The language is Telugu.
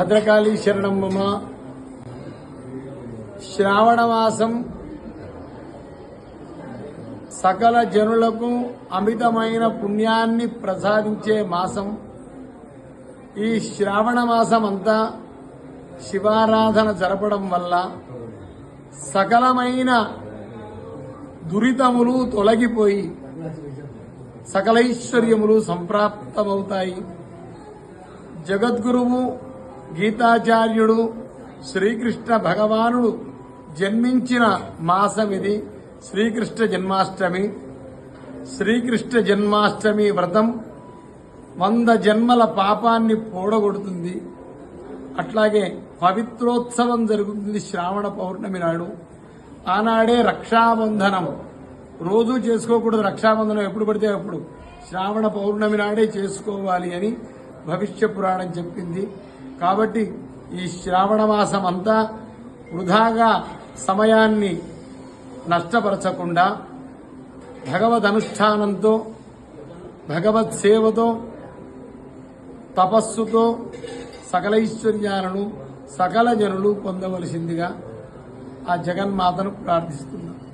భద్రకాళీ శరణం మమ. శ్రావణమాసం సకల జనులకు అమితమైన పుణ్యాన్ని ప్రసాదించే మాసం. ఈ శ్రావణ మాసం అంతా శివారాధన జరపడం వల్ల సకలమైన దురితములు తొలగిపోయి సకలైశ్వర్యములు సంప్రాప్తమవుతాయి. జగద్గురువు గీతాచార్యుడు శ్రీకృష్ణ భగవానుడు జన్మించిన మాసం ఇది. శ్రీకృష్ణ జన్మాష్టమి. శ్రీకృష్ణ జన్మాష్టమి వ్రతం వంద జన్మల పాపాన్ని పూడగొడుతుంది. అట్లాగే పవిత్రోత్సవం జరుగుతుంది శ్రావణ పౌర్ణమి నాడు. ఆనాడే రక్షాబంధనం. రోజు చేసుకోకూడదు రక్షాబంధనం ఎప్పుడు పడితే అప్పుడు. శ్రావణ పౌర్ణమి నాడే చేసుకోవాలి అని భవిష్య పురాణం చెప్పింది. కాబట్టి ఈ శ్రావణ మాసం అంతా వృధాగా సమయాన్ని నష్టపరచకుండా భగవద్ అనుష్ఠానంతో భగవత్ సేవతో తపస్సుతో సకలైశ్వర్యాలను సకల జనులు పొందవలసిందిగా ఆ జగన్మాతను ప్రార్థిస్తున్నాను